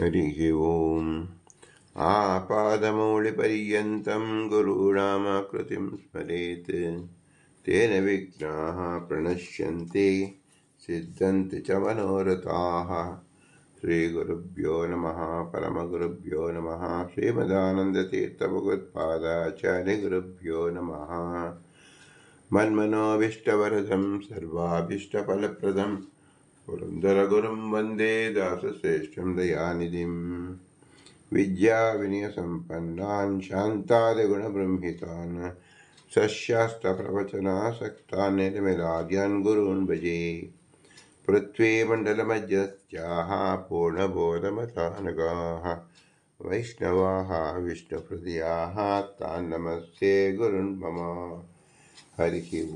हरिः ओम् आपादमौलिपर्यन्तं गुरूणामाकृतिं स्मरेत्। तेन विघ्नाः प्रणश्यन्ति सिद्धन्ति च मनोरथाः। श्रीगुरुभ्यो नमः परमगुरुभ्यो नमः श्रीमदानन्दतीर्थभगवत्पादाचार्यगुरुभ्यो नमः। मन्मनोभीष्टवरदं सर्वाभीष्टफलप्रदं पुरन्दरगुरुं वन्दे दासश्रेष्ठं दयानिधिं। विद्याविनयसम्पन्नान् शान्तादिगुणबृंहितान् सस्यास्तप्रवचनासक्तान् निर्मिलाद्यान् गुरून् भजे। पृथ्वीमण्डलमध्यस्याः पूर्णबोधमतानगाः वैष्णवाः विष्णुहृदयाः तान् नमस्ते गुरुन् मम। हरिः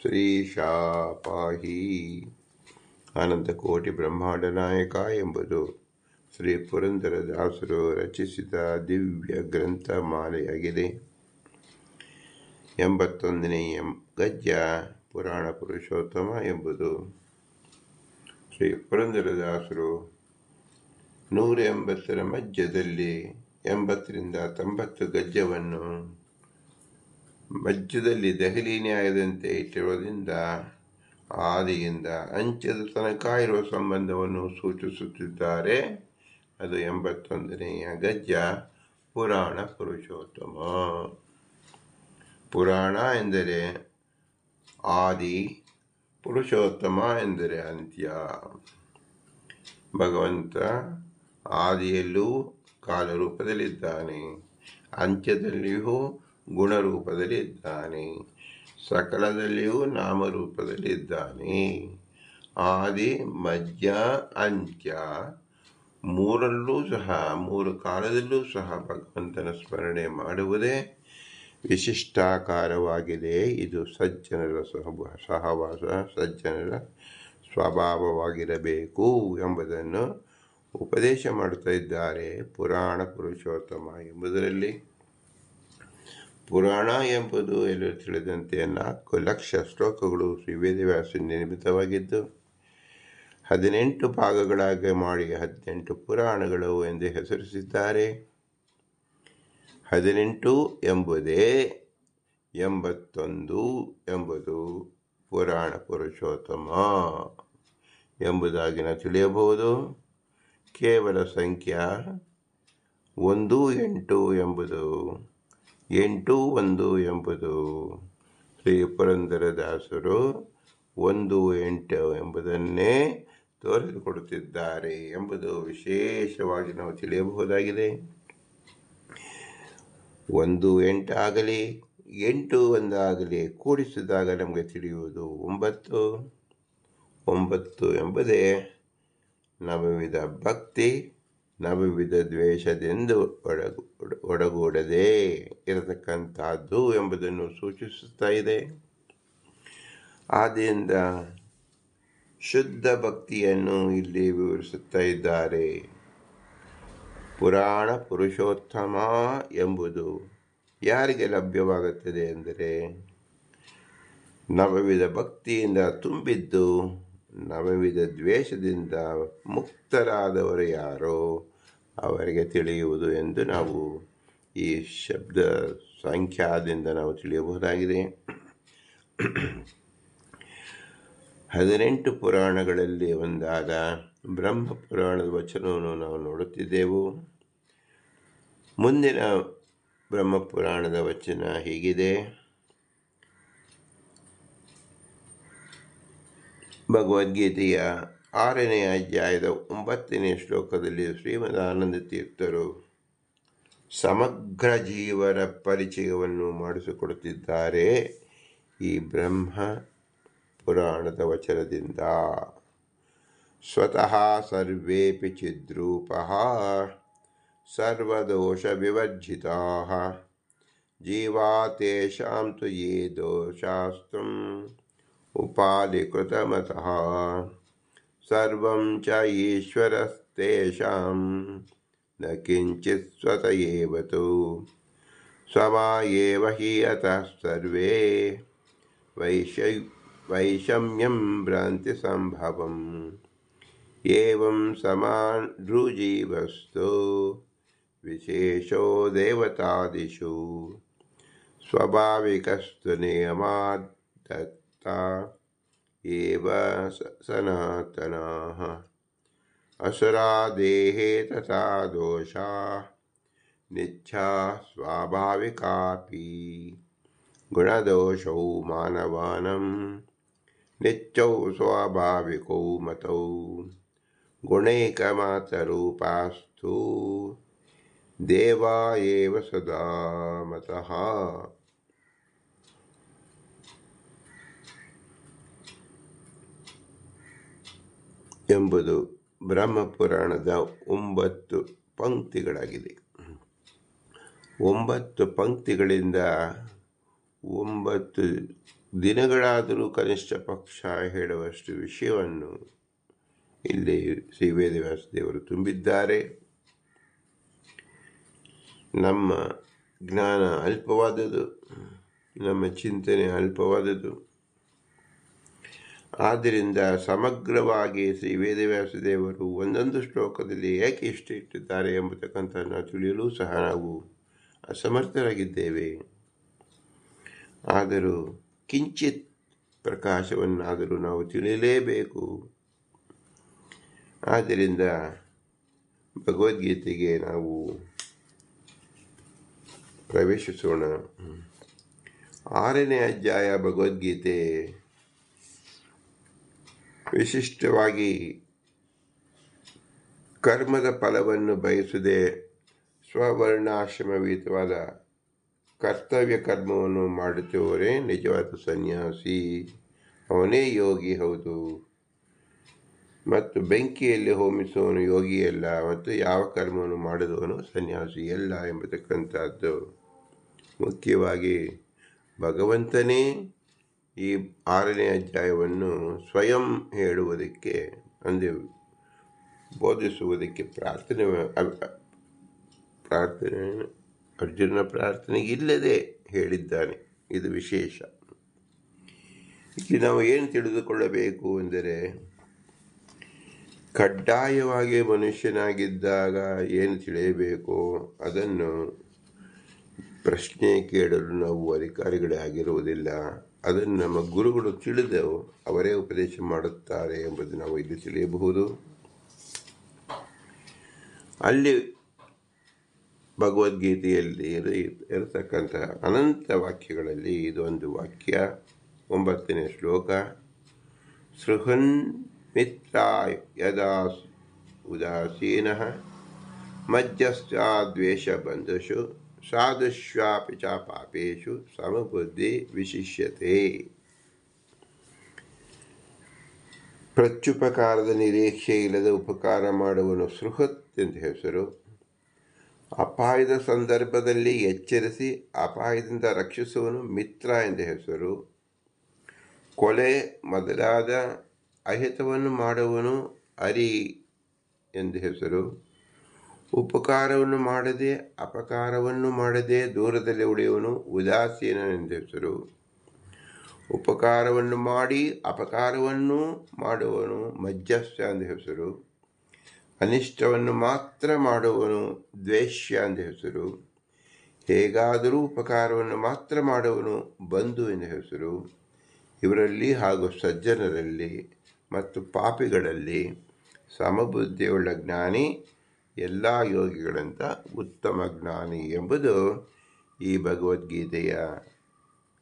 ಓಂ ಶ್ರೀಶಾಪಾಹಿ ಅನಂತಕೋಟಿ ಬ್ರಹ್ಮಾಂಡ ನಾಯಕ ಎಂಬುದು ಶ್ರೀ ಪುರಂದರದಾಸರು ರಚಿಸಿದ ದಿವ್ಯ ಗ್ರಂಥ ಮಾಲೆಯಾಗಿದೆ ಎಂಬತ್ತೊಂದನೇ ಎಂ ಗದ್ಯ ಪುರಾಣ ಪುರುಷೋತ್ತಮ ಎಂಬುದು ಶ್ರೀ ಪುರಂದರದಾಸರು ನೂರ ಎಂಬತ್ತರ ಮಧ್ಯದಲ್ಲಿ ಎಂಬತ್ತರಿಂದ ತೊಂಬತ್ತು ಗದ್ಯವನ್ನು ಮಧ್ಯದಲ್ಲಿ ದೆಹಲಿ ನ್ಯಾಯದಂತೆ ಇಟ್ಟಿರುವುದರಿಂದ ಆದಿಯಿಂದ ಅಂಚದ ತನಕ ಇರುವ ಸಂಬಂಧವನ್ನು ಸೂಚಿಸುತ್ತಿದ್ದಾರೆ. ಅದು ಎಂಬತ್ತೊಂದನೆಯ ಗಜ್ಜ ಪುರಾಣ ಪುರುಷೋತ್ತಮ. ಪುರಾಣ ಎಂದರೆ ಆದಿ, ಪುರುಷೋತ್ತಮ ಎಂದರೆ ಅಂತ್ಯ. ಭಗವಂತ ಆದಿಯಲ್ಲೂ ಕಾಲರೂಪದಲ್ಲಿದ್ದಾನೆ. ಅಂತ್ಯದಲ್ಲಿಯೂ ಗುಣರೂಪದಲ್ಲಿದ್ದಾನೆ. ಸಕಲದಲ್ಲಿಯೂ ನಾಮರೂಪದಲ್ಲಿದ್ದಾನೆ. ಆದಿ ಮಧ್ಯ ಅಂತ್ಯ. ಮೂರಲ್ಲೂ ಸಹ, ಮೂರು ಕಾಲದಲ್ಲೂ ಸಹ ಭಗವಂತನ ಸ್ಮರಣೆ ಮಾಡುವುದೇ ವಿಶಿಷ್ಟಾಕಾರವಾಗಿದೆ. ಇದು ಸಜ್ಜನರ ಸಹವ ಸಹವಾಸ, ಸಜ್ಜನರ ಸ್ವಭಾವವಾಗಿರಬೇಕು ಎಂಬುದನ್ನು ಉಪದೇಶ ಮಾಡುತ್ತಾ ಇದ್ದಾರೆ ಪುರಾಣ ಪುರುಷೋತ್ತಮ ಎಂಬುದರಲ್ಲಿ. ಪುರಾಣ ಎಂಬುದು ಎಲ್ಲರೂ ತಿಳಿದಂತೆ ನಾಲ್ಕು ಲಕ್ಷ ಶ್ಲೋಕಗಳು ಶ್ರೀ ವೇದವ್ಯಾಸ ನಿರ್ಮಿತವಾಗಿದ್ದು, ಹದಿನೆಂಟು ಭಾಗಗಳಾಗಿ ಮಾಡಿ ಹದಿನೆಂಟು ಪುರಾಣಗಳು ಎಂದು ಹೆಸರಿಸಿದ್ದಾರೆ. ಹದಿನೆಂಟು ಎಂಬುದೇ ಎಂಬತ್ತೊಂದು ಎಂಬುದು ಪುರಾಣ ಪುರುಷೋತ್ತಮ ಎಂಬುದಾಗಿ ನಾವು ತಿಳಿಯಬಹುದು. ಕೇವಲ ಸಂಖ್ಯಾ ಒಂದು ಎಂಟು ಎಂಬುದು ಎಂಟು ಒಂದು ಎಂಬುದು ಶ್ರೀ ಪುರಂದರದಾಸರು ಒಂದು ಎಂಟು ಎಂಬುದನ್ನೇ ತೋರಿಸಿಕೊಡುತ್ತಿದ್ದಾರೆ ಎಂಬುದು ವಿಶೇಷವಾಗಿ ನಾವು ತಿಳಿಯಬಹುದಾಗಿದೆ. ಒಂದು ಎಂಟಾಗಲಿ ಎಂಟು ಒಂದಾಗಲಿ ಕೂಡಿಸಿದಾಗ ನಮಗೆ ತಿಳಿಯುವುದು ಒಂಬತ್ತು. ಒಂಬತ್ತು ಎಂಬುದೇ ನವವಿಧ ಭಕ್ತಿ. ನವವಿಧ ದ್ವೇಷದೆಂದು ಒಡಗು, ಒಡಗೂಡದೆ ಇರತಕ್ಕಂಥದ್ದು ಎಂಬುದನ್ನು ಸೂಚಿಸುತ್ತಾ ಇದೆ. ಆದ್ದರಿಂದ ಶುದ್ಧ ಭಕ್ತಿಯನ್ನು ಇಲ್ಲಿ ವಿವರಿಸುತ್ತಾ ಇದ್ದಾರೆ. ಪುರಾಣ ಪುರುಷೋತ್ತಮ ಎಂಬುದು ಯಾರಿಗೆ ಲಭ್ಯವಾಗುತ್ತದೆ ಎಂದರೆ ನವವಿಧ ಭಕ್ತಿಯಿಂದ ತುಂಬಿದ್ದು ನವವಿಧ ದ್ವೇಷದಿಂದ ಮುಕ್ತರಾದವರು ಯಾರೋ? ಅವರಿಗೆ ತಿಳಿಯುವುದು ಎಂದು ನಾವು ಈ ಶಬ್ದ ಸಂಖ್ಯಾದಿಂದ ನಾವು ತಿಳಿಯಬಹುದಾಗಿದೆ. ಹದಿನೆಂಟು ಪುರಾಣಗಳಲ್ಲಿ ಒಂದಾದ ಬ್ರಹ್ಮ ಪುರಾಣದ ವಚನವನ್ನು ನಾವು ನೋಡುತ್ತಿದ್ದೆವು. ಮುಂದಿನ ಬ್ರಹ್ಮ ಪುರಾಣದ ವಚನ ಹೀಗಿದೆ. ಭಗವದ್ಗೀತೆಯ ಆರನೇ ಅಧ್ಯಾಯದ ಒಂಬತ್ತನೇ ಶ್ಲೋಕದಲ್ಲಿ ಶ್ರೀಮದಾನಂದ ತೀರ್ಥರು ಸಮಗ್ರ ಜೀವರ ಪರಿಚಯವನ್ನು ಮಾಡಿಸಿಕೊಡುತ್ತಿದ್ದಾರೆ. ಈ ಬ್ರಹ್ಮ ಪುರಾಣದ ವಚನದಿಂದ. ಸ್ವತಃ ಸರ್ವೇಪಿ ಚಿದ್ರೂಪ ಸರ್ವದೋಷ ವಿವರ್ಜಿತಾ ಜೀವಾ ತು ಯೇ ದೋಷಾಸ್ತು ಉಪಾಧಿಕೃತಮತಃ. सर्वं च ईश्वरस्तेषां। न किञ्चित् स्वत एव तु। स्वमा एव हि अतः सर्वे। वैष वैषम्यं भ्रान्तिसम्भवम् एवं समानृजीवस्तु विशेषो देवतादिषु। स्वाभाविकस्तु नियमात् दत्ता। सनातनाः। असुरा देहे तथा दोषा, निच्छा स्वाभाविकापि। गुणदोषौ मानवानं नित्यौ स्वाभाविकौ मतौ। गुणैकमातरूपास्तु देवा एव सदा मतः। ಎಂಬುದು ಬ್ರಹ್ಮಪುರಾಣದ ಒಂಬತ್ತು ಪಂಕ್ತಿಗಳಾಗಿದೆ. ಒಂಬತ್ತು ಪಂಕ್ತಿಗಳಿಂದ ಒಂಬತ್ತು ದಿನಗಳಾದರೂ ಕನಿಷ್ಠ ಪಕ್ಷ ಹೇಳುವಷ್ಟು ವಿಷಯವನ್ನು ಇಲ್ಲಿ ಶ್ರೀ ವೇದವ್ಯಾಸ ದೇವರು ತುಂಬಿದ್ದಾರೆ. ನಮ್ಮ ಜ್ಞಾನ ಅಲ್ಪವಾದದ್ದು, ನಮ್ಮ ಚಿಂತನೆ ಅಲ್ಪವಾದದ್ದು. ಆದ್ದರಿಂದ ಸಮಗ್ರವಾಗಿ ಶ್ರೀ ವೇದವ್ಯಾಸ ದೇವರು ಒಂದೊಂದು ಶ್ಲೋಕದಲ್ಲಿ ಏಕೆ ಇಷ್ಟ ಇಟ್ಟಿದ್ದಾರೆ ಎಂಬತಕ್ಕಂಥ ತಿಳಿಯಲು ಸಹ ನಾವು ಅಸಮರ್ಥರಾಗಿದ್ದೇವೆ. ಆದರೂ ಕಿಂಚಿತ್ ಪ್ರಕಾಶವನ್ನಾದರೂ ನಾವು ತಿಳಿಯಲೇಬೇಕು. ಆದ್ದರಿಂದ ಭಗವದ್ಗೀತೆಗೆ ನಾವು ಪ್ರವೇಶಿಸೋಣ. ಆರನೇ ಅಧ್ಯಾಯ ಭಗವದ್ಗೀತೆ ವಿಶಿಷ್ಟವಾಗಿ ಕರ್ಮದ ಫಲವನ್ನು ಬಯಸದೆ ಸ್ವವರ್ಣಾಶ್ರಮವೀತವಾದ ಕರ್ತವ್ಯ ಕರ್ಮವನ್ನು ಮಾಡುತ್ತಿರುವವರೇ ನಿಜವಾದ ಸನ್ಯಾಸಿ. ಅವನೇ ಯೋಗಿ, ಹೌದು. ಮತ್ತು ಬೆಂಕಿಯಲ್ಲಿ ಹೋಮಿಸುವವನು ಯೋಗಿಯಲ್ಲ, ಮತ್ತು ಯಾವ ಕರ್ಮವನ್ನು ಮಾಡಿದವನು ಸನ್ಯಾಸಿ ಅಲ್ಲ ಎಂಬತಕ್ಕಂಥದ್ದು. ಮುಖ್ಯವಾಗಿ ಭಗವಂತನೇ ಈ ಆರನೇ ಅಧ್ಯಾಯವನ್ನು ಸ್ವಯಂ ಹೇಳುವುದಕ್ಕೆ, ಅಂದರೆ ಬೋಧಿಸುವುದಕ್ಕೆ ಪ್ರಾರ್ಥನೆ ಪ್ರಾರ್ಥನೆ, ಅರ್ಜುನ ಪ್ರಾರ್ಥನೆ ಇಲ್ಲದೆ ಹೇಳಿದ್ದಾನೆ. ಇದು ವಿಶೇಷ. ಇಲ್ಲಿ ನಾವು ಏನು ತಿಳಿದುಕೊಳ್ಳಬೇಕು ಎಂದರೆ, ಕಡ್ಡಾಯವಾಗಿ ಮನುಷ್ಯನಾಗಿದ್ದಾಗ ಏನು ತಿಳಿಯಬೇಕು? ಅದನ್ನು ಪ್ರಶ್ನೆ ಕೇಳಲು ನಾವು ಅಧಿಕಾರಿಗಳೇ ಆಗಿರುವುದಿಲ್ಲ. ಅದನ್ನು ನಮ್ಮ ಗುರುಗಳು ತಿಳಿದೆವು, ಅವರೇ ಉಪದೇಶ ಮಾಡುತ್ತಾರೆ ಎಂಬುದು ನಾವು ಇಲ್ಲಿ ತಿಳಿಯಬಹುದು. ಅಲ್ಲಿ ಭಗವದ್ಗೀತೆಯಲ್ಲಿ ಇರ ಇರತಕ್ಕಂಥ ಅನಂತ ವಾಕ್ಯಗಳಲ್ಲಿ ಇದೊಂದು ವಾಕ್ಯ. ಒಂಬತ್ತನೇ ಶ್ಲೋಕ, ಸೃಹನ್ ಮಿತ್ರ ಯದಾ ಉದಾಸೀನಃ ದ್ವೇಷ ಬಂಧುಷು. ಸಾಧುಷ್ವಾಪಿ ಚ ಪಾಪೇಶು ಸಮಬುದ್ಧಿ ವಿಶಿಷ್ಯತೆ. ಪ್ರತ್ಯುಪಕಾರದ ನಿರೀಕ್ಷೆ ಇಲ್ಲದ ಉಪಕಾರ ಮಾಡುವನು ಸೃಹತ್ ಎಂದು ಹೆಸರು. ಅಪಾಯದ ಸಂದರ್ಭದಲ್ಲಿ ಎಚ್ಚರಿಸಿ ಅಪಾಯದಿಂದ ರಕ್ಷಿಸುವನು ಮಿತ್ರ ಎಂದು ಹೆಸರು. ಕೊಲೆ ಮೊದಲಾದ ಅಹಿತವನ್ನು ಮಾಡುವನು ಅರಿ ಎಂದು ಹೆಸರು. ಉಪಕಾರವನ್ನು ಮಾಡದೆ, ಅಪಕಾರವನ್ನು ಮಾಡದೆ ದೂರದಲ್ಲಿ ಉಳಿಯುವನು ಉದಾಸೀನ ಎಂದು ಹೆಸರು. ಉಪಕಾರವನ್ನು ಮಾಡಿ, ಅಪಕಾರವನ್ನು ಮಾಡುವನು ಮಧ್ಯಸ್ಥ ಎಂದು ಹೆಸರು. ಅನಿಷ್ಟವನ್ನು ಮಾತ್ರ ಮಾಡುವನು ದ್ವೇಷ್ಯ ಎಂದು ಹೆಸರು. ಹೇಗಾದರೂ ಉಪಕಾರವನ್ನು ಮಾತ್ರ ಮಾಡುವನು ಬಂಧು ಎಂದು ಹೆಸರು. ಇವರಲ್ಲಿ ಹಾಗೂ ಸಜ್ಜನರಲ್ಲಿ ಮತ್ತು ಪಾಪಿಗಳಲ್ಲಿ ಸಮಬುದ್ಧಿಯುಳ್ಳ ಜ್ಞಾನಿ ಎಲ್ಲ ಯೋಗಿಗಳಂತ ಉತ್ತಮ ಜ್ಞಾನಿ ಎಂಬುದು ಈ ಭಗವದ್ಗೀತೆಯ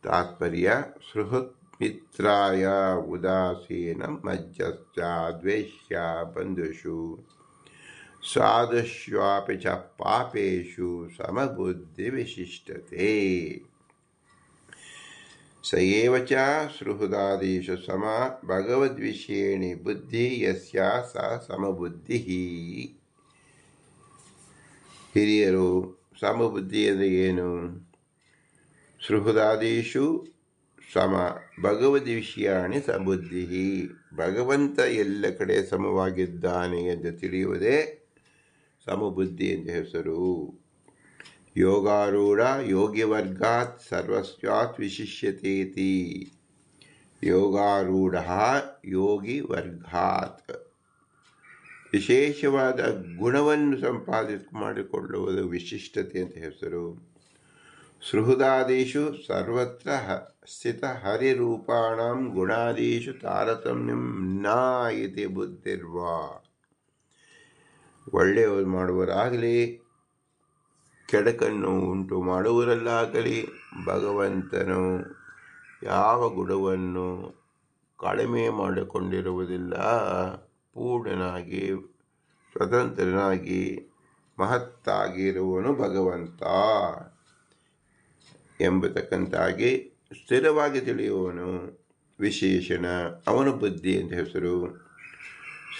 ತಾತ್ಪರ್ಯ. ಸೃಹತ್ ಮಿತ್ರಾಯ ಉದಾಸೀನ ಮಜ್ಜಸ್ಯ ದ್ವೇಷ್ಯ ಬಂಧುಷು ಸಾಧುಷ್ವಾಪಿ ಚ ಪಾಪೇಶು ಸಮಬುದ್ಧಿ ವಿಶಿಷ್ಟತೆ. ಸಯೇವ ಚ ಸೃಹೃದಾದೀಶು ಸಮ ಭಗವದ್ವಿಷೇಣಿ ಬುದ್ಧಿ ಯಸ್ಯ ಸ ಸಮಬುದ್ಧಿ ಹಿರಿಯರು ಸಮಬುದ್ಧಿ ಅಂದರೆ ಏನು ಸೃಹೃದಾದೀಶು ಸಮ ಭಗವದ್ ವಿಷಯಾಣಿ ಸಮಬುದ್ಧಿ ಭಗವಂತ ಎಲ್ಲ ಕಡೆ ಸಮವಾಗಿದ್ದಾನೆ ಎಂದು ತಿಳಿಯುವುದೇ ಸಮಬುದ್ಧಿ ಎಂದು ಹೆಸರು. ಯೋಗಾರೂಢ ಯೋಗ್ಯವರ್ಗಾತ್ ಸರ್ವಸ್ವಾತ್ ವಿಶಿಷ್ಯತೇತಿ. ಯೋಗಾರೂಢ ಯೋಗಿ ವರ್ಗಾತ್ ವಿಶೇಷವಾದ ಗುಣವನ್ನು ಸಂಪಾದಿಸ ಮಾಡಿಕೊಳ್ಳುವುದು ವಿಶಿಷ್ಟತೆ ಅಂತ ಹೆಸರು. ಸುಹೃದಾದೀಶು ಸರ್ವತ್ರ ಸ್ಥಿತ ಹರಿರೂಪಾಣಂ ಗುಣಾದೀಶು ತಾರತಮ್ಯಂ ನಾ ಬುದ್ಧಿರ್ವಾ. ಒಳ್ಳೆಯವರು ಮಾಡುವರಾಗಲಿ, ಕೆಡಕನ್ನು ಉಂಟು ಮಾಡುವರಲ್ಲಾಗಲಿ ಭಗವಂತನು ಯಾವ ಗುಣವನ್ನು ಕಡಿಮೆ ಮಾಡಿಕೊಂಡಿರುವುದಿಲ್ಲ. ಪೂರ್ಣನಾಗಿ ಸ್ವತಂತ್ರನಾಗಿ, ಮಹತ್ತಾಗಿರುವನು ಭಗವಂತ ಎಂಬತಕ್ಕಂತಾಗಿ ಸ್ಥಿರವಾಗಿ ತಿಳಿಯುವವನು ವಿಶೇಷಣ ಅವನು ಬುದ್ಧಿ ಅಂತ ಹೆಸರು.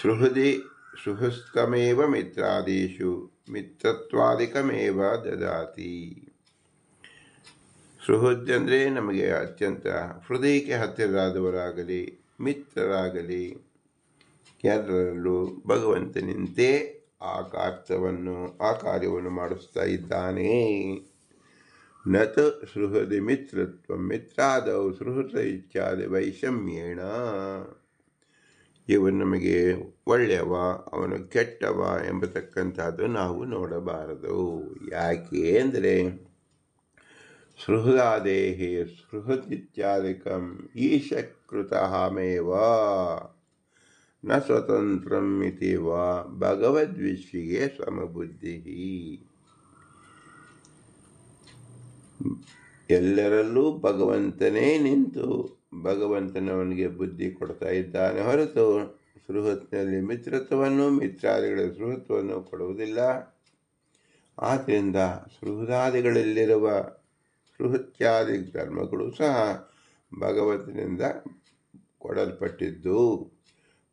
ಸುಹೃದಿ ಸುಹಸ್ತಮೇವ ಮಿತ್ರಾದೇಶು ಮಿತ್ರತ್ವಾದಿಕಮೇವ ದದಾತಿ. ಸುಹೃದ್ ಅಂದರೆ ನಮಗೆ ಅತ್ಯಂತ ಹೃದಯಕ್ಕೆ ಹತ್ತಿರರಾದವರಾಗಲಿ, ಮಿತ್ರರಾಗಲಿ ಎಲ್ಲರಲ್ಲೂ ಭಗವಂತನಿಂತೆ ಆ ಕಾರ್ಯವನ್ನು ಆ ಕಾರ್ಯವನ್ನು ಮಾಡಿಸ್ತಾ ಇದ್ದಾನೆ. ನತ ಸುಹೃದಿ ಮಿತ್ರತ್ವ ಮಿತ್ರಾದವು ಸುಹೃದ ಇಚ್ಛಾದ ವೈಷಮ್ಯೇಣ. ಇವನು ನಮಗೆ ಒಳ್ಳೆಯವ, ಅವನು ಕೆಟ್ಟವ ಎಂಬತಕ್ಕಂಥದ್ದು ನಾವು ನೋಡಬಾರದು. ಯಾಕೆ ಅಂದರೆ, ಸೃಹದಾದೇಹಿ ಸೃಹದಿತ್ಯಾದಿಕಂ ಈಶಕೃತಮೇವ ನ ಸ್ವತಂತ್ರಂ ಇತಿ ವಾ ಭಗವದ್ವಿಷಿಗೆ ಸಮಬುದ್ಧಿ ಎಲ್ಲರಲ್ಲೂ ಭಗವಂತನೇ ನಿಂತು ಭಗವಂತನವನಿಗೆ ಬುದ್ಧಿ ಕೊಡ್ತಾ ಇದ್ದಾನೆ ಹೊರತು ಸೃಹತ್ನಲ್ಲಿ ಮಿತ್ರತ್ವವನ್ನು, ಮಿತ್ರಾದಿಗಳ ಸೃಹತ್ವವನ್ನು ಕೊಡುವುದಿಲ್ಲ. ಆದ್ದರಿಂದ ಸೃಹದಾದಿಗಳಲ್ಲಿರುವ ಸೃಹತ್ಯಾದಿ ಧರ್ಮಗಳು ಸಹ ಭಗವಂತನಿಂದ ಕೊಡಲ್ಪಟ್ಟಿದ್ದು.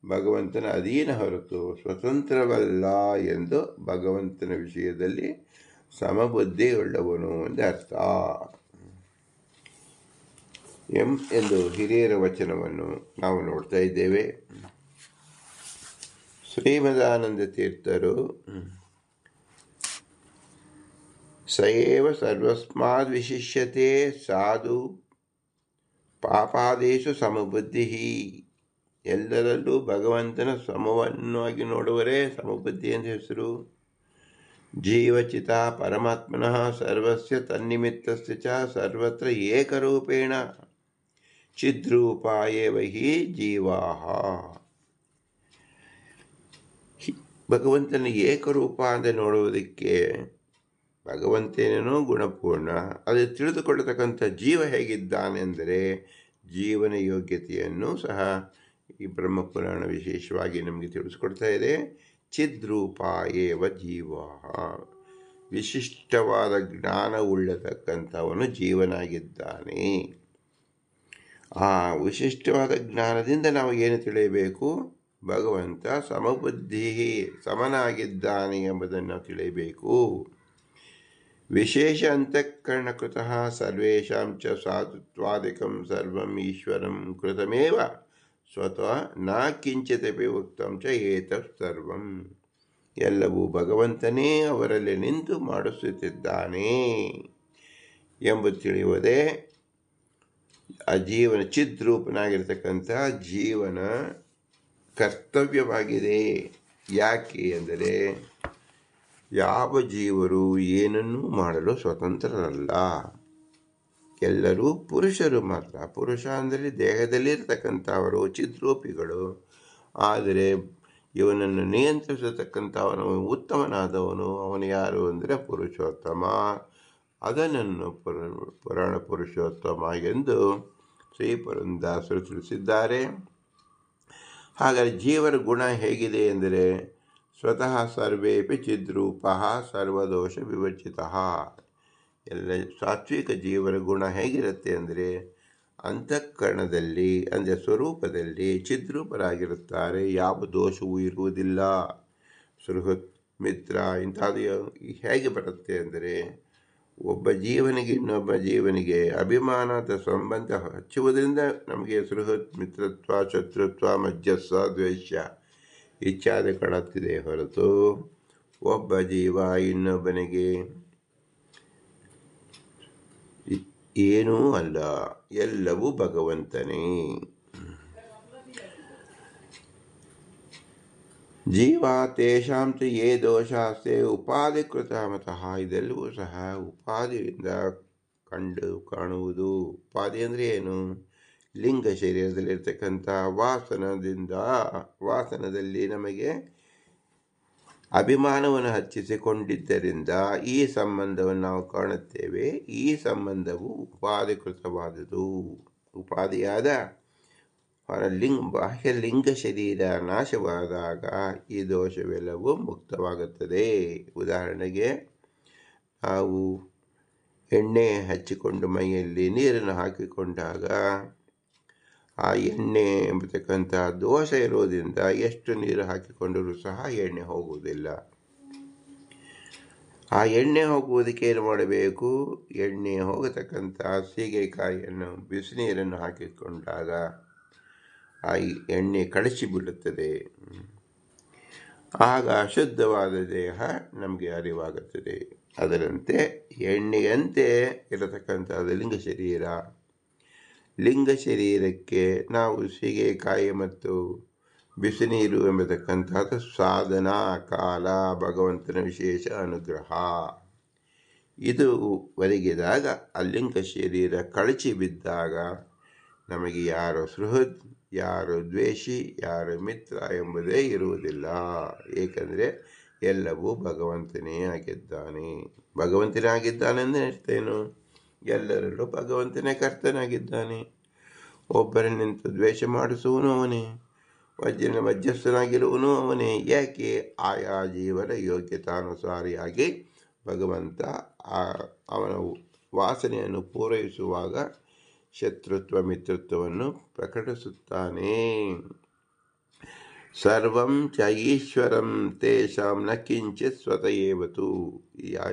ಭಗವಂತನ ಅಧೀನ ಹೊರತು ಸ್ವತಂತ್ರವಲ್ಲ ಎಂದು ಭಗವಂತನ ವಿಷಯದಲ್ಲಿ ಸಮಬುದ್ಧಿಯುಳ್ಳವನು ಎಂದು ಅರ್ಥ. ಎಂ ಎಂದು ಹಿರಿಯರ ವಚನವನ್ನು ನಾವು ನೋಡ್ತಾ ಇದ್ದೇವೆ. ಶ್ರೀಮದಾನಂದ ತೀರ್ಥರು, ಸಯೇವ ಸರ್ವಸ್ಮಾದ್ ವಿಶಿಷ್ಯತೆ ಸಾಧು ಪಾಪಾದೇಶು ಸಮಬುದ್ಧಿ ಎಲ್ಲರಲ್ಲೂ ಭಗವಂತನ ಸಮವನ್ನಾಗಿ ನೋಡುವರೇ ಸಮಬುದ್ಧಿ ಎಂದು ಹೆಸರು. ಜೀವಚಿತ ಪರಮಾತ್ಮನಃ ಸರ್ವಸ್ಯ ತನ್ನಿಮಿತ್ತಸ್ಯ ಚ ಸರ್ವತ್ರ ಏಕರೂಪೇಣ. ಚಿದ್ರೂಪಾಯೇವ ಹಿ ಜೀವಾಹ. ಭಗವಂತನ ಏಕರೂಪ ಅಂದರೆ ನೋಡುವುದಕ್ಕೆ ಭಗವಂತನೇನೋ ಗುಣಪೂರ್ಣ, ಅದು ತಿಳಿದುಕೊಳ್ಳತಕ್ಕಂಥ ಜೀವ ಹೇಗಿದ್ದಾನೆಂದರೆ ಜೀವನ ಯೋಗ್ಯತೆಯನ್ನು ಸಹ ಈ ಬ್ರಹ್ಮಪುರಾಣ ವಿಶೇಷವಾಗಿ ನಮಗೆ ತಿಳಿಸ್ಕೊಡ್ತಾ ಇದೆ, ಚಿದ್ರೂಪ ಏವ ಜೀವ. ವಿಶಿಷ್ಟವಾದ ಜ್ಞಾನ ಉಳ್ಳತಕ್ಕಂಥವನು ಜೀವನಾಗಿದ್ದಾನೆ. ಆ ವಿಶಿಷ್ಟವಾದ ಜ್ಞಾನದಿಂದ ನಾವು ಏನು ತಿಳಿಯಬೇಕು? ಭಗವಂತ ಸಮಬುದ್ಧಿ ಸಮನಾಗಿದ್ದಾನೆ ಎಂಬುದನ್ನು ತಿಳಿಯಬೇಕು. ವಿಶೇಷ ಅಂತಃಕರಣಕೃತಃ ಸರ್ವೇಷಾಂ ಚ ಸಾಧುತ್ವಾದಿಕಂ ಸರ್ವಂ ಈಶ್ವರಂ ಕೃತಮೇವ. ಸ್ವತಃ ನಾ ಕಿಂಚಿತಪಿ ಉಕ್ತಂ ಚ ಏತತ್ ಎಲ್ಲವೂ ಭಗವಂತನೇ ಅವರಲ್ಲಿ ನಿಂತು ಮಾಡಿಸುತ್ತಿದ್ದಾನೆ ಎಂಬ ತಿಳಿಯುವುದೇ ಆ ಜೀವನ ಚಿದ್ರೂಪನಾಗಿರ್ತಕ್ಕಂಥ ಜೀವನ ಕರ್ತವ್ಯವಾಗಿದೆ. ಯಾಕೆ ಅಂದರೆ ಯಾವ ಜೀವರು ಏನನ್ನೂ ಮಾಡಲು ಸ್ವತಂತ್ರರಲ್ಲ. ಎಲ್ಲರೂ ಪುರುಷರು ಮಾತ್ರ. ಪುರುಷ ಅಂದರೆ ದೇಹದಲ್ಲಿರ್ತಕ್ಕಂಥವರು ಚಿದ್ರೂಪಿಗಳು. ಆದರೆ ಇವನನ್ನು ನಿಯಂತ್ರಿಸತಕ್ಕಂಥವನು, ಉತ್ತಮನಾದವನು, ಅವನು ಯಾರು ಅಂದರೆ ಪುರುಷೋತ್ತಮ. ಅದನನ್ನು ಪುರ, ಪುರಾಣ ಪುರುಷೋತ್ತಮ ಎಂದು ಶ್ರೀ ಪುರಂದಾಸರು ತಿಳಿಸಿದ್ದಾರೆ. ಹಾಗಾದರೆ ಜೀವರ ಗುಣ ಹೇಗಿದೆ ಎಂದರೆ, ಸ್ವತಃ ಸರ್ವೇಪಿ ಚಿದ್ರೂಪ ಸರ್ವದೋಷ ವಿವಚಿತ ಎಲ್ಲ ಸಾತ್ವಿಕ ಜೀವನ ಗುಣ ಹೇಗಿರುತ್ತೆ ಅಂದರೆ ಅಂತಃಕರಣದಲ್ಲಿ, ಅಂದರೆ ಸ್ವರೂಪದಲ್ಲಿ ಚಿದ್ರೂಪರಾಗಿರುತ್ತಾರೆ. ಯಾವ ದೋಷವೂ ಇರುವುದಿಲ್ಲ. ಸುಹೃತ್ ಮಿತ್ರ ಇಂಥದ್ದು ಹೇಗೆ ಬರುತ್ತೆ ಅಂದರೆ ಒಬ್ಬ ಜೀವನಿಗೆ ಇನ್ನೊಬ್ಬ ಜೀವನಿಗೆ ಅಭಿಮಾನದ ಸಂಬಂಧ ಹಚ್ಚುವುದರಿಂದ ನಮಗೆ ಸುಹೃತ್ ಮಿತ್ರತ್ವ, ಶತ್ರುತ್ವ ಮಜ್ಜಸ್ಸ ದ್ವೇಷ ಇಚ್ಛಾದಿ ಕಾಣುತ್ತಿದೆ ಹೊರತು ಒಬ್ಬ ಜೀವ ಇನ್ನೊಬ್ಬನಿಗೆ ಏನೂ ಅಲ್ಲ, ಎಲ್ಲವೂ ಭಗವಂತನೇ. ಜೀವ ತೇಷಾಂ ಚ ಯೇ ದೋಷಾಸ್ತೆ ಉಪಾಧಿಕೃತ ಮತಃ. ಇದೆಲ್ಲವೂ ಸಹ ಉಪಾದಿಯಿಂದ ಕಂಡು ಕಾಣುವುದು. ಉಪಾಧಿ ಅಂದರೆ ಏನು? ಲಿಂಗ ಶರೀರದಲ್ಲಿರ್ತಕ್ಕಂಥ ವಾಸನದಿಂದ, ವಾಸನದಲ್ಲಿ ನಮಗೆ ಅಭಿಮಾನವನ್ನು ಹಚ್ಚಿಸಿಕೊಂಡಿದ್ದರಿಂದ ಈ ಸಂಬಂಧವನ್ನು ನಾವು ಕಾಣುತ್ತೇವೆ. ಈ ಸಂಬಂಧವು ಉಪಾಧಿಕೃತವಾದುದು. ಉಪಾಧಿಯಾದ ಲಿಂಗ ಬಾಹ್ಯ ಲಿಂಗ ಶರೀರ ನಾಶವಾದಾಗ ಈ ದೋಷವೆಲ್ಲವೂ ಮುಕ್ತವಾಗುತ್ತದೆ. ಉದಾಹರಣೆಗೆ, ನಾವು ಎಣ್ಣೆ ಹಚ್ಚಿಕೊಂಡು ಮೈಯಲ್ಲಿ ನೀರನ್ನು ಹಾಕಿಕೊಂಡಾಗ ಆ ಎಣ್ಣೆ ಎಂಬತಕ್ಕಂಥ ದೋಷ ಇರೋದ್ರಿಂದ ಎಷ್ಟು ನೀರು ಹಾಕಿಕೊಂಡರೂ ಸಹ ಎಣ್ಣೆ ಹೋಗುವುದಿಲ್ಲ. ಆ ಎಣ್ಣೆ ಹೋಗುವುದಕ್ಕೆ ಏನು ಮಾಡಬೇಕು? ಎಣ್ಣೆ ಹೋಗತಕ್ಕಂಥ ಸೀಗೆಕಾಯಿಯನ್ನು, ಬಿಸಿನೀರನ್ನು ಹಾಕಿಕೊಂಡಾಗ ಆ ಎಣ್ಣೆ ಕಳಚಿ ಬಿಡುತ್ತದೆ ಆಗ ಅಶುದ್ಧವಾದ ದೇಹ ನಮಗೆ ಅರಿವಾಗುತ್ತದೆ. ಅದರಂತೆ ಎಣ್ಣೆಯಂತೆ ಇರತಕ್ಕಂಥ ಲಿಂಗ ಶರೀರ ಲಿಂಗ ಶರೀರಕ್ಕೆ ನಾವು ಸೀಗೆಕಾಯಿ ಮತ್ತು ಬಿಸಿನೀರು ಎಂಬತಕ್ಕಂಥದ್ದು ಸಾಧನಾ ಕಾಲ, ಭಗವಂತನ ವಿಶೇಷ ಅನುಗ್ರಹ. ಇದು ಒದಗಿದಾಗ ಆ ಲಿಂಗ ಶರೀರ ಕಳಚಿ ಬಿದ್ದಾಗ ನಮಗೆ ಯಾರು ಸೃಹದ್, ಯಾರು ದ್ವೇಷಿ, ಯಾರು ಮಿತ್ರ ಎಂಬುದೇ ಇರುವುದಿಲ್ಲ. ಏಕೆಂದರೆ ಎಲ್ಲವೂ ಭಗವಂತನೇ ಆಗಿದ್ದಾನೆ. ಭಗವಂತನೇ ಆಗಿದ್ದಾನೆ ಅಂದರೆ ಅರ್ಥೇನು ಎಲ್ಲರಲ್ಲೂ ಭಗವಂತನೇ ಕರ್ತನಾಗಿದ್ದಾನೆ. ಒಬ್ಬರ ನಿಂತು ದ್ವೇಷ ಮಾಡಿಸುವನು ಅವನೇ. ವಜ್ರನ ಮಧ್ಯಸ್ಥನಾಗಿರುವನು ಅವನೇ. ಯಾಕೆ? ಆಯಾ ಜೀವನ ಯೋಗ್ಯತಾನುಸಾರಿಯಾಗಿ ಭಗವಂತ ಅವನ ವಾಸನೆಯನ್ನು ಪೂರೈಸುವಾಗ ಶತ್ರುತ್ವ, ಮಿತ್ರತ್ವವನ್ನು ಪ್ರಕಟಿಸುತ್ತಾನೆ. ಸರ್ವಂ ಚ ಈಶ್ವರಂ, ತೇಷಾಂ ನ ಕಿಂಚಿತ್ ಸ್ವತಯೇವತು.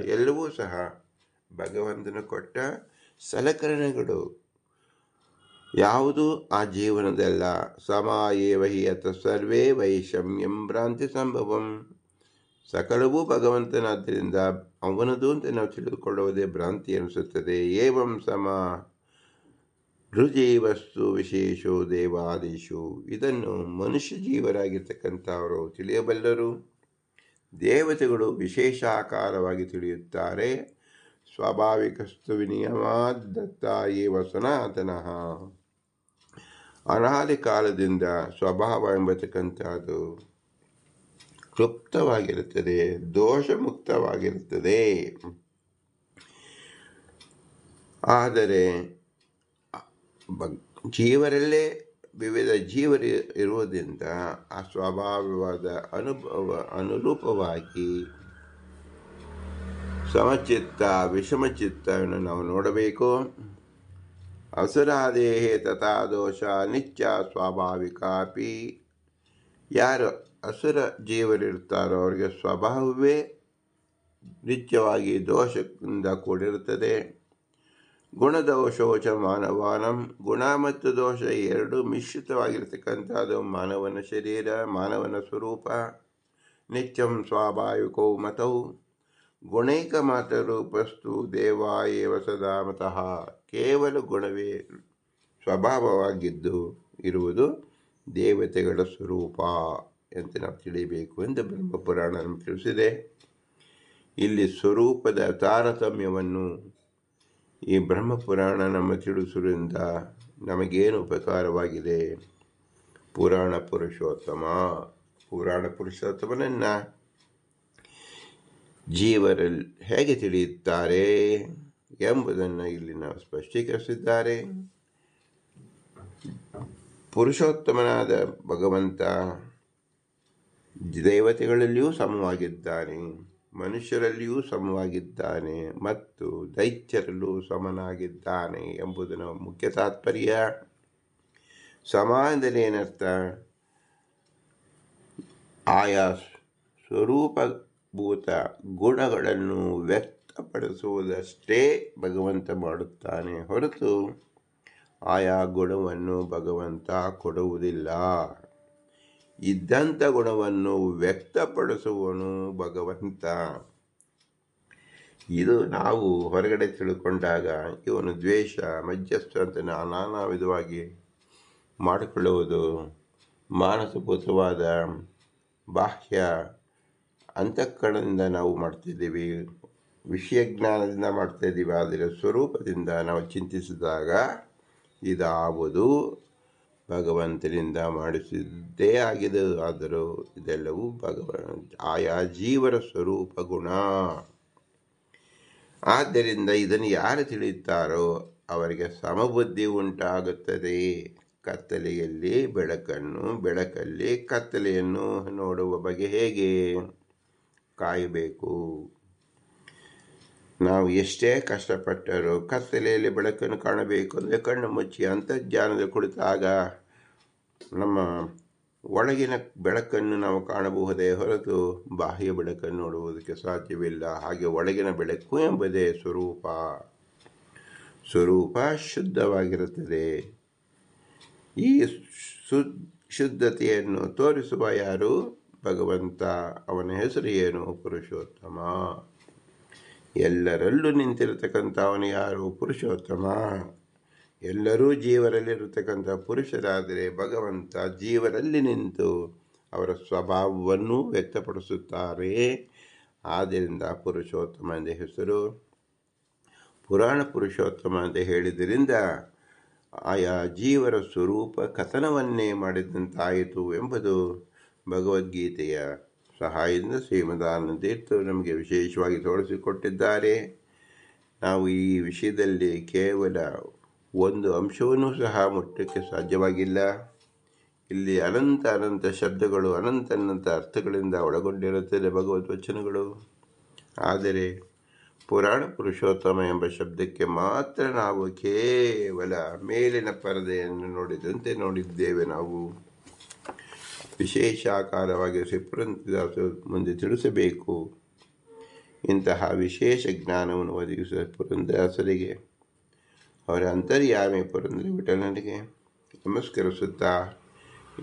ಎಲ್ಲವೂ ಸಹ ಭಗವಂತನ ಕೊಟ್ಟ ಸಲಕರಣೆಗಳು. ಯಾವುದು? ಆ ಜೀವನದಲ್ಲ. ಸಮಯೇ ವಹಿ ಅಥ ಸರ್ವೇ ವೈಷಮ್ಯಂ ಭ್ರಾಂತಿ ಸಂಭವಂ. ಸಕಲವೂ ಭಗವಂತನಾದ್ದರಿಂದ ಅವನದು ಅಂತ ನಾವು ತಿಳಿದುಕೊಳ್ಳುವುದೇ ಭ್ರಾಂತಿ ಅನಿಸುತ್ತದೆ ಏವಂ ಸಮ ಋಜೀವಸ್ತು ವಿಶೇಷೋ ದೇವಾದೀಶು ಇದನ್ನು ಮನುಷ್ಯ ಜೀವರಾಗಿರ್ತಕ್ಕಂಥವರು ತಿಳಿಯಬಲ್ಲರು. ದೇವತೆಗಳು ವಿಶೇಷ ಆಕಾರವಾಗಿ ತಿಳಿಯುತ್ತಾರೆ. ಸ್ವಾಭಾವಿಕಸ್ತು ವಿನಿಯಮಾದತ್ತ ಏವ ಸನಾತನಃ ಅನಾದಿ ಕಾಲದಿಂದ ಸ್ವಭಾವ ಎಂಬತಕ್ಕಂಥದ್ದು ಕ್ಲುಪ್ತವಾಗಿರುತ್ತದೆ ದೋಷ ಮುಕ್ತವಾಗಿರುತ್ತದೆ ಆದರೆ ಜೀವರಲ್ಲೇ ವಿವಿಧ ಜೀವರು ಇರುವುದರಿಂದ ಆ ಸ್ವಭಾವವಾದ ಅನುಭವ, ಅನುರೂಪವಾಗಿ ಸಮಚಿತ್ತ ವಿಷಮಚಿತ್ತವನ್ನು ನಾವು ನೋಡಬೇಕು. ಅಸುರಾದೇಹೇ ತಥಾ ದೋಷ, ನಿತ್ಯ ಸ್ವಾಭಾವಿಕಾಪಿ ಯಾರು ಅಸುರ ಜೀವರಿರ್ತಾರೋ ಅವರಿಗೆ ಸ್ವಭಾವವೇ ನಿತ್ಯವಾಗಿ ದೋಷದಿಂದ ಕೂಡಿರುತ್ತದೆ. ಗುಣದೋಷೋಚ ಮಾನವಾನಂ. ಗುಣ ಮತ್ತು ದೋಷ ಎರಡು ಮಿಶ್ರಿತವಾಗಿರ್ತಕ್ಕಂಥದ್ದು. ಮಾನವನ ಶರೀರ, ಮಾನವನ ಸ್ವರೂಪ. ನಿತ್ಯಂ ಸ್ವಾಭಾವಿಕವು ಮತವು ಗುಣೈಕ ಮಾತರೂಪಸ್ತು ದೇವಾಯೇವ ಸದಾ ಮತಃ. ಕೇವಲ ಗುಣವೇ ಸ್ವಭಾವವಾಗಿದ್ದು ಇರುವುದು ದೇವತೆಗಳ ಸ್ವರೂಪ ಅಂತ ನಾವು ತಿಳಿಯಬೇಕು ಎಂದು ಬ್ರಹ್ಮಪುರಾಣ ನಮಗೆ ತಿಳಿಸಿದೆ. ಇಲ್ಲಿ ಸ್ವರೂಪದ ತಾರತಮ್ಯವನ್ನು ಈ ಬ್ರಹ್ಮಪುರಾಣ ನಮ್ಮ ತಿಳಿಸುವುದರಿಂದ ನಮಗೇನು ಉಪಕಾರವಾಗಿದೆ? ಪುರಾಣ ಪುರುಷೋತ್ತಮ. ಪುರಾಣ ಪುರುಷೋತ್ತಮನನ್ನು ಜೀವರಲ್ಲಿ ಹೇಗೆ ತಿಳಿಯುತ್ತಾರೆ ಎಂಬುದನ್ನು ಇಲ್ಲಿ ನಾವು ಸ್ಪಷ್ಟೀಕರಿಸಿದ್ದಾರೆ. ಪುರುಷೋತ್ತಮನಾದ ಭಗವಂತ ದೇವತೆಗಳಲ್ಲಿಯೂ ಸಮವಾಗಿದ್ದಾನೆ, ಮನುಷ್ಯರಲ್ಲಿಯೂ ಸಮವಾಗಿದ್ದಾನೆ ಮತ್ತು ದೈತ್ಯರಲ್ಲೂ ಸಮನಾಗಿದ್ದಾನೆ ಎಂಬುದನ್ನು ಮುಖ್ಯ ತಾತ್ಪರ್ಯ. ಸಮ ಏನರ್ಥ? ಆಯಾ ಸ್ವರೂಪಭೂತ ಗುಣಗಳನ್ನು ವ್ಯಕ್ತಪಡಿಸುವುದಷ್ಟೇ ಭಗವಂತ ಮಾಡುತ್ತಾನೆ ಹೊರತು ಆಯಾ ಗುಣವನ್ನು ಭಗವಂತ ಕೊಡುವುದಿಲ್ಲ. ಇದ್ದಂಥ ಗುಣವನ್ನು ವ್ಯಕ್ತಪಡಿಸುವನು ಭಗವಂತ. ಇದು ನಾವು ಹೊರಗಡೆ ತಿಳ್ಕೊಂಡಾಗ ಇವನು ದ್ವೇಷ, ಮಧ್ಯಸ್ಥ ಅಂತ ನಾನಾ ವಿಧವಾಗಿ ಮಾಡಿಕೊಳ್ಳುವುದು ಮಾನಸಭೂತವಾದ ಬಾಹ್ಯ ಅಂತಃಕರಣದಿಂದ ನಾವು ಮಾಡ್ತಿದ್ದೀವಿ ವಿಷಯ ಜ್ಞಾನದಿಂದ ಮಾಡ್ತಾ ಇದ್ದೀವಿ ಆದರೆ ಸ್ವರೂಪದಿಂದ ನಾವು ಚಿಂತಿಸಿದಾಗ ಇದಾವುದು ಭಗವಂತನಿಂದ ಮಾಡಿಸಿದ್ದೇ ಆಗಿದೆ. ಆದರೂ ಇದೆಲ್ಲವೂ ಭಗವ ಆಯಾ ಜೀವರ ಸ್ವರೂಪ ಗುಣ. ಆದ್ದರಿಂದ ಇದನ್ನು ಯಾರು ತಿಳಿಯುತ್ತಾರೋ ಅವರಿಗೆ ಸಮಬುದ್ಧಿ ಉಂಟಾಗುತ್ತದೆ. ಕತ್ತಲೆಯಲ್ಲಿ ಬೆಳಕನ್ನು, ಬೆಳಕಲ್ಲಿ ಕತ್ತಲೆಯನ್ನು ನೋಡುವ ಬಗೆ ಹೇಗೆ? ಕಾಯಬೇಕು. ನಾವು ಎಷ್ಟೇ ಕಷ್ಟಪಟ್ಟರೂ ಕತ್ತಲೆಯಲ್ಲಿ ಬೆಳಕನ್ನು ಕಾಣಬೇಕು ಅಂದರೆ ಕಣ್ಣು ಮುಚ್ಚಿ ಅಂತರ್ಜಾನದ ಕುಳಿತಾಗ ನಮ್ಮ ಒಳಗಿನ ಬೆಳಕನ್ನು ನಾವು ಕಾಣಬಹುದೇ ಹೊರತು ಬಾಹ್ಯ ಬೆಳಕನ್ನು ನೋಡುವುದಕ್ಕೆ ಸಾಧ್ಯವಿಲ್ಲ. ಹಾಗೆ ಒಳಗಿನ ಬೆಳಕು ಎಂಬುದೇ ಸ್ವರೂಪ. ಸ್ವರೂಪ ಶುದ್ಧವಾಗಿರುತ್ತದೆ. ಈ ಶುದ್ಧತೆಯನ್ನು ತೋರಿಸುವ ಯಾರು? ಭಗವಂತ ಅವನ ಹೆಸರು ಏನು? ಪುರುಷೋತ್ತಮ. ಎಲ್ಲರಲ್ಲೂ ನಿಂತಿರತಕ್ಕಂಥ ಅವನು ಯಾರು? ಪುರುಷೋತ್ತಮ. ಎಲ್ಲರೂ ಜೀವರಲ್ಲಿರತಕ್ಕಂಥ ಪುರುಷರಾದರೆ ಭಗವಂತ ಜೀವರಲ್ಲಿ ನಿಂತು ಅವರ ಸ್ವಭಾವವನ್ನು ವ್ಯಕ್ತಪಡಿಸುತ್ತಾರೆ. ಆದ್ದರಿಂದ ಪುರುಷೋತ್ತಮ ಎಂದ ಹೆಸರು. ಪುರಾಣ ಪುರುಷೋತ್ತಮ ಅಂತ ಹೇಳಿದ್ದರಿಂದ ಆಯಾ ಜೀವರ ಸ್ವರೂಪ ಕಥನವನ್ನೇ ಮಾಡಿದಂತಾಯಿತು ಎಂಬುದು ಭಗವದ್ಗೀತೆಯ ಸಹಾಯದಿಂದ ಶ್ರೀಮದಾನಂದ ತೀರ್ಥರು ನಮಗೆ ವಿಶೇಷವಾಗಿ ತೋರಿಸಿಕೊಟ್ಟಿದ್ದಾರೆ. ನಾವು ಈ ವಿಷಯದಲ್ಲಿ ಕೇವಲ ಒಂದು ಅಂಶವನ್ನೂ ಸಹ ಮುಟ್ಟಕ್ಕೆ ಸಾಧ್ಯವಾಗಿಲ್ಲ. ಇಲ್ಲಿ ಅನಂತ ಅನಂತ ಶಬ್ದಗಳು, ಅನಂತ ಅನಂತ ಅರ್ಥಗಳಿಂದ ಒಳಗೊಂಡಿರುತ್ತದೆ ಭಗವದ್ ವಚನಗಳು. ಆದರೆ ಪುರಾಣ ಪುರುಷೋತ್ತಮ ಎಂಬ ಶಬ್ದಕ್ಕೆ ಮಾತ್ರ ನಾವು ಕೇವಲ ಮೇಲಿನ ಪರದೆಯನ್ನು ನೋಡಿದಂತೆ ನೋಡಿದ್ದೇವೆ ನಾವು. ವಿಶೇಷ ಆಕಾರವಾಗಿ ಶ್ರೀಪುರಂದಾಸ ಮುಂದೆ ತಿಳಿಸಬೇಕು. ಇಂತಹ ವಿಶೇಷ ಜ್ಞಾನವನ್ನು ಒದಗಿಸುವ ಪುರಂದಾಸರಿಗೆ ಅವರ ಅಂತರ್ಯಾಮಿ ಪುರಂದ್ರ ವಿಠಲನಿಗೆ ನಮಸ್ಕರಿಸುತ್ತಾ,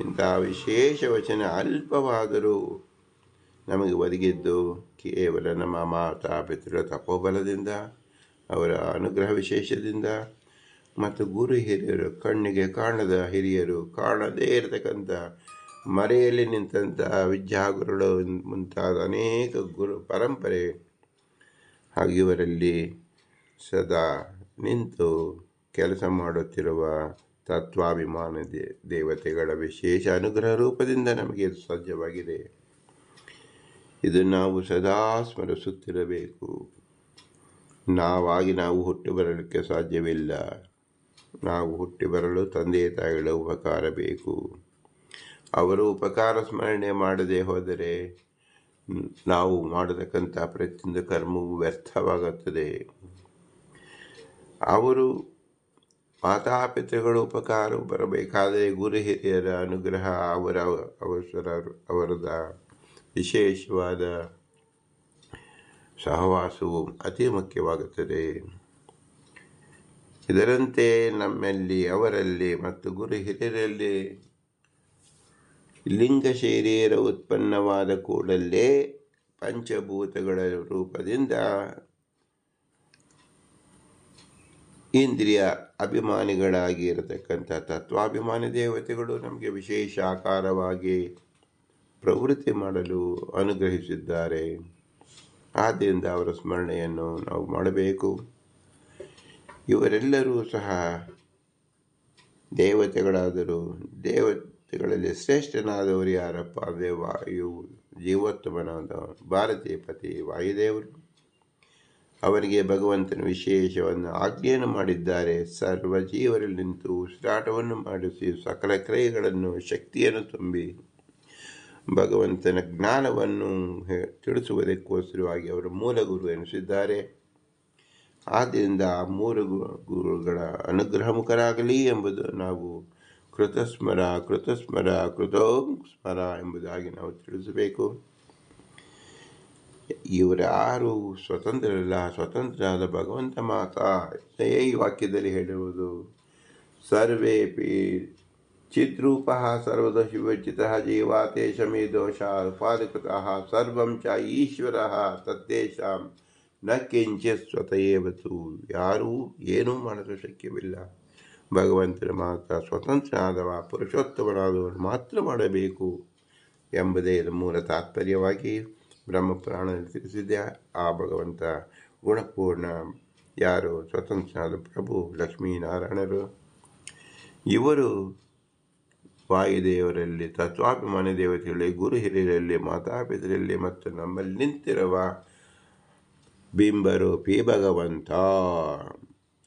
ಇಂತಹ ವಿಶೇಷ ವಚನ ಅಲ್ಪವಾದರೂ ನಮಗೆ ಒದಗಿದ್ದು ಕೇವಲ ನಮ್ಮ ಮಾತಾ ಪಿತೃ ತಪೋಬಲದಿಂದ, ಅವರ ಅನುಗ್ರಹ ವಿಶೇಷದಿಂದ ಮತ್ತು ಗುರು ಹಿರಿಯರು ಕಣ್ಣಿಗೆ ಕಾಣದ ಹಿರಿಯರು ಕಾಣದೇ ಇರತಕ್ಕಂಥ ಮರೆಯಲ್ಲಿ ನಿಂತಹ ವಿದ್ಯಾಗುರುಗಳು ಮುಂತಾದ ಅನೇಕ ಗುರು ಪರಂಪರೆ ಇವರಲ್ಲಿ ಸದಾ ನಿಂತು ಕೆಲಸ ಮಾಡುತ್ತಿರುವ ತತ್ವಾಭಿಮಾನ ದೇವತೆಗಳ ವಿಶೇಷ ಅನುಗ್ರಹ ರೂಪದಿಂದ ನಮಗೆ ಸಾಧ್ಯವಾಗಿದೆ. ಇದು ನಾವು ಸದಾ ಸ್ಮರಿಸುತ್ತಿರಬೇಕು. ನಾವಾಗಿ ನಾವು ಹುಟ್ಟು ಬರಲಿಕ್ಕೆ ಸಾಧ್ಯವಿಲ್ಲ. ನಾವು ಹುಟ್ಟಿ ಬರಲು ತಂದೆ ತಾಯಿಗಳ ಉಪಕಾರ ಬೇಕು. ಅವರು ಉಪಕಾರ ಸ್ಮರಣೆ ಮಾಡದೆ ಹೋದರೆ ನಾವು ಮಾಡತಕ್ಕಂಥ ಪ್ರತಿಯೊಂದು ಕರ್ಮವು ವ್ಯರ್ಥವಾಗುತ್ತದೆ. ಅವರು ಮಾತಾಪಿತೃಗಳು ಉಪಕಾರ ಬರಬೇಕಾದರೆ ಗುರು ಹಿರಿಯರ ಅನುಗ್ರಹ ಅವರ ಅವಸರ ಅವರದ ವಿಶೇಷವಾದ ಸಹವಾಸವು ಅತಿ ಮುಖ್ಯವಾಗುತ್ತದೆ. ಇದರಂತೆ ನಮ್ಮಲ್ಲಿ ಅವರಲ್ಲಿ ಮತ್ತು ಗುರು ಹಿರಿಯರಲ್ಲಿ ಲಿಂಗ ಶರೀರ ಉತ್ಪನ್ನವಾದ ಕೂಡಲೇ ಪಂಚಭೂತಗಳ ರೂಪದಿಂದ ಇಂದ್ರಿಯ ಅಭಿಮಾನಿಗಳಾಗಿ ಇರತಕ್ಕಂಥ ತತ್ವಾಭಿಮಾನಿ ದೇವತೆಗಳು ನಮಗೆ ವಿಶೇಷ ಆಕಾರವಾಗಿ ಪ್ರವೃತ್ತಿ ಮಾಡಲು ಅನುಗ್ರಹಿಸಿದ್ದಾರೆ. ಆದ್ದರಿಂದ ಅವರ ಸ್ಮರಣೆಯನ್ನು ನಾವು ಮಾಡಬೇಕು. ಇವರೆಲ್ಲರೂ ಸಹ ದೇವತೆಗಳಾದರೂ ದೇವ ಗಳಲ್ಲಿ ಶ್ರೇಷ್ಠನಾದವರು ಯಾರಪ್ಪ? ಅಂದರೆ ವಾಯು ಜೀವೋತ್ತಮನಾದ ಭಾರತೀಯ ಪತಿ ವಾಯುದೇವರು. ಅವರಿಗೆ ಭಗವಂತನ ವಿಶೇಷವನ್ನು ಆಜ್ಞೆಯನ್ನು ಮಾಡಿದ್ದಾರೆ. ಸರ್ವ ಜೀವರಲ್ಲಿ ನಿಂತು ಉಸಿರಾಟವನ್ನು ಮಾಡಿಸಿ ಸಕಲ ಕ್ರಿಯೆಗಳನ್ನು, ಶಕ್ತಿಯನ್ನು ತುಂಬಿ ಭಗವಂತನ ಜ್ಞಾನವನ್ನು ತಿಳಿಸುವುದಕ್ಕೋಸ್ಕರವಾಗಿ ಅವರು ಮೂಲ ಗುರು ಎನಿಸಿದ್ದಾರೆ. ಆದ್ದರಿಂದ ಆ ಮೂರು ಗುರುಗಳ ಅನುಗ್ರಹ ಮುಖರಾಗಲಿ ಎಂಬುದು ನಾವು ಕೃತಸ್ಮರ ಕೃತಸ್ಮರ ಕೃತೋಸ್ಮರ ಎಂಬುದಾಗಿ ನಾವು ತಿಳಿಸಬೇಕು. ಸ್ವತಂತ್ರಲ್ಲ ಸ್ವತಂತ್ರರಲ್ಲ, ಸ್ವತಂತ್ರರಾದ ಭಗವಂತ ಮಾತಾ ಈ ವಾಕ್ಯದಲ್ಲಿ ಹೇಳಿರುವುದು. ಸರ್ವೇಪಿ ಚಿದ್ರೂಪ ಸರ್ವದ ಶಿವಚಿತ ಜೀವಾತೆ ಮೇ ದೋಷ ಉಪಾದಕೃತ ಸರ್ವಂ ಚ ಈಶ್ವರ ತದ್ದೇಶಾಂ ನ ಕಿಂಚಿತ್ ಸ್ವತಯೇವತು. ಯಾರೂ ಏನೂ ಮಾಡಲು ಶಕ್ಯವಿಲ್ಲ. ಭಗವಂತನ ಮಾತ್ರ ಸ್ವತಂತ್ರನಾದವ ಪುರುಷೋತ್ತಮನಾದವರು ಮಾತ್ರ ಮಾಡಬೇಕು ಎಂಬುದೇ ಮೂಲ ತಾತ್ಪರ್ಯವಾಗಿ ಬ್ರಹ್ಮಪುರಾಣದಲ್ಲಿ ತಿಳಿಸಿದೆ. ಆ ಭಗವಂತ ಗುಣಪೂರ್ಣ ಯಾರು? ಸ್ವತಂತ್ರನಾದ ಪ್ರಭು ಲಕ್ಷ್ಮೀನಾರಾಯಣರು. ಇವರು ವಾಯುದೇವರಲ್ಲಿ, ತತ್ವಾಭಿಮಾನ ದೇವತೆಗಳಲ್ಲಿ ಗುರು ಹಿರಿಯರಲ್ಲಿ, ಮಾತಾಪಿತರಲ್ಲಿ ಮತ್ತು ನಮ್ಮಲ್ಲಿ ನಿಂತಿರುವ ಬಿಂಬರೂಪಿ ಭಗವಂತ.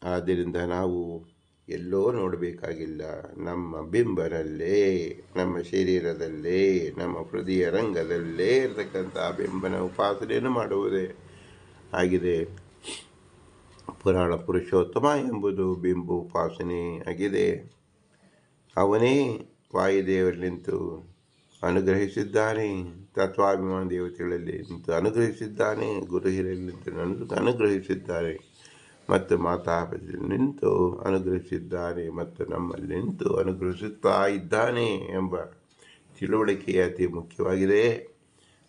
ಆದ್ದರಿಂದ ನಾವು ಎಲ್ಲೋ ನೋಡಬೇಕಾಗಿಲ್ಲ. ನಮ್ಮ ಬಿಂಬನಲ್ಲೇ, ನಮ್ಮ ಶರೀರದಲ್ಲೇ, ನಮ್ಮ ಹೃದಯ ರಂಗದಲ್ಲೇ ಇರತಕ್ಕಂಥ ಬಿಂಬನ ಉಪಾಸನೆಯನ್ನು ಮಾಡುವುದೇ ಆಗಿದೆ. ಪುರಾಣ ಪುರುಷೋತ್ತಮ ಎಂಬುದು ಬಿಂಬ ಉಪಾಸನೆ ಆಗಿದೆ. ಅವನೇ ವಾಯುದೇವರು ನಿಂತು ಅನುಗ್ರಹಿಸಿದ್ದಾನೆ. ತತ್ವಾಭಿಮಾನ ದೇವತೆಗಳಲ್ಲಿ ನಿಂತು ಅನುಗ್ರಹಿಸಿದ್ದಾನೆ. ಗುರು ಹಿರಿಯಲ್ಲಿ ನಿಂತು ಅನುಗ್ರಹಿಸಿದ್ದಾರೆ ಮತ್ತು ಮಾತಾಪತಿ ನಿಂತು ಅನುಗ್ರಹಿಸಿದ್ದಾನೆ ಮತ್ತು ನಮ್ಮಲ್ಲಿ ನಿಂತು ಅನುಗ್ರಹಿಸುತ್ತಾ ಇದ್ದಾನೆ ಎಂಬ ತಿಳುವಳಿಕೆ ಅತಿ ಮುಖ್ಯವಾಗಿದೆ.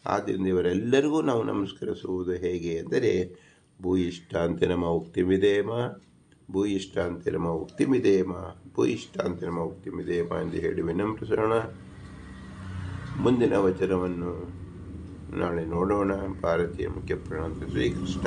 ಆದ್ದರಿಂದ ಇವರೆಲ್ಲರಿಗೂ ನಾವು ನಮಸ್ಕರಿಸುವುದು ಹೇಗೆ ಎಂದರೆ ಭೂಯಿಷ್ಟಾಂತಿ ನಮ್ಮ ಉಕ್ತಿಮಿದೇಮ ಭೂಯಿಷ್ಟಾಂತಿ ನಮ್ಮ ಉಕ್ತಿಮಿದೇಮ ಭೂಯಿಷ್ಟಾಂತಿ ನಮ್ಮ ಉಕ್ತಿಮಿದೇಮ ಎಂದು ಹೇಳಿ ವಿನಮ್ರಿಸೋಣ ಮುಂದಿನ ವಚನವನ್ನು ನಾಳೆ ನೋಡೋಣ. ಭಾರತೀಯ ಮುಖ್ಯ ಪ್ರಣಾಂತ ಶ್ರೀಕೃಷ್ಣ